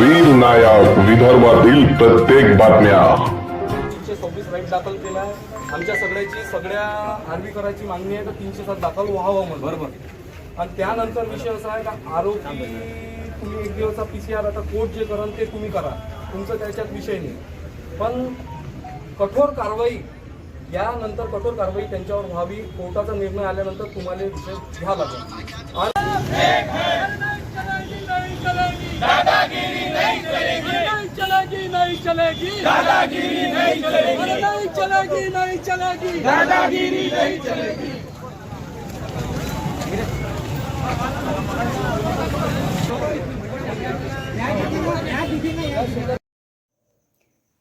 वीर नायक विदर्भातील प्रत्येक बातम्या. तीनशे सव्वीस राईट दाखल केला आहे आमच्या सगळ्याची सगळ्या आर्मीकराची मागणी आहे का तीनशे सात दाखल व्हावं म्हणून. बरोबर. आणि त्यानंतर विषय असा आहे का आरोपी तुम्ही एक दिवसा पी सी आर आता कोर्ट जे कराल ते तुम्ही करा. तुमचं त्याच्यात विषय नाही. पण कठोर कारवाई यानंतर कठोर कारवाई त्यांच्यावर व्हावी कोर्टाचा निर्णय आल्यानंतर तुम्हाला विषय घ्या लागेल. चलेगी। नहीं चलेगी दादागिरी नहीं चलेगी। नहीं चलेगी नहीं चलेगी। दादागिरी नहीं चलेगी।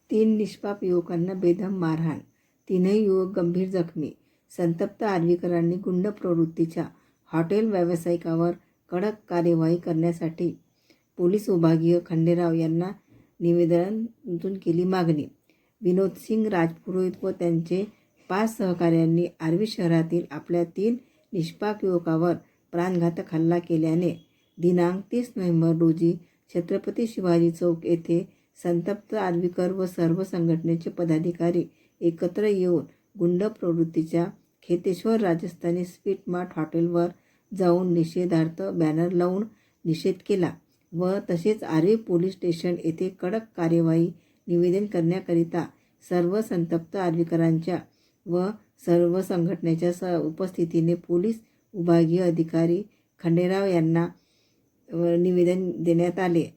तीन निष्पाप युवकांना बेदम मारहाण. तीनही युवक गंभीर जखमी. संतप्त आर्वीकरांनी गुंड प्रवृत्तीच्या हॉटेल व्यावसायिकावर कडक कार्यवाही करण्यासाठी पोलीस विभागीय खंडेराव यांना निवेदनातून केली मागणी. विनोद सिंग राजपुरोहित व त्यांचे पाच सहकाऱ्यांनी आर्वी शहरातील आपल्या तीन निष्पाक युवकावर प्राणघातक हल्ला केल्याने दिनांक तीस नोव्हेंबर रोजी छत्रपती शिवाजी चौक येथे संतप्त आर्वीकर व सर्व संघटनेचे पदाधिकारी एकत्र येऊन गुंड प्रवृत्तीच्या खेतेश्वर राजस्थानी स्वीट मार्ट हॉटेलवर जाऊन निषेधार्थ बॅनर लावून निषेध केला. व तसेच आर्वी पोलीस स्टेशन येथे कडक कार्यवाही निवेदन करण्याकरिता सर्व संतप्त आर्वीकरांच्या व सर्व संघटनेच्या स उपस्थितीने पोलीस विभागीय अधिकारी खंडेराव यांना निवेदन देण्यात आले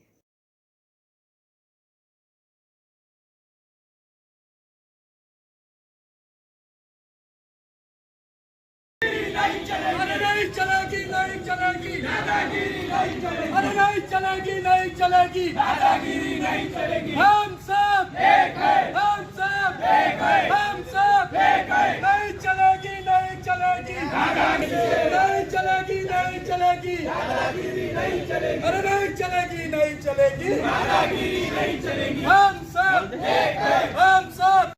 अरे नहीं चलेगी नहीं चलेगी नहीं चलेगी अरे नहीं चलेगी नहीं चलेगी दादागिरी नहीं चलेगी हम सब एक है हम सब एक है हम सब एक है नहीं चलेगी नहीं चलेगी दादागिरी नहीं चलेगी नहीं चलेगी दादागिरी नहीं चलेगी अरे नहीं चलेगी नहीं चलेगी दादागिरी नहीं चलेगी हम सब एक है हम सब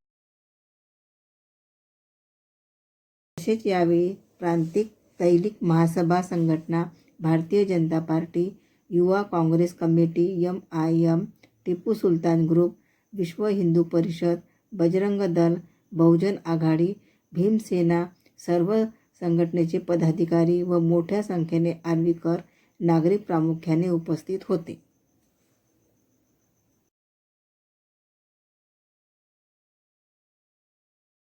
तसेच यावेळी प्रांतिक तैलिक महासभा संघटना भारतीय जनता पार्टी युवा Congress committee M I M Tipu Sultan group विश्व हिंदू परिषद बजरंग दल बहुजन आघाडी भीमसेना सर्व संघटनेचे पदाधिकारी व मोठ्या संख्येने आर्वीकर नागरिक प्रामुख्याने उपस्थित होते.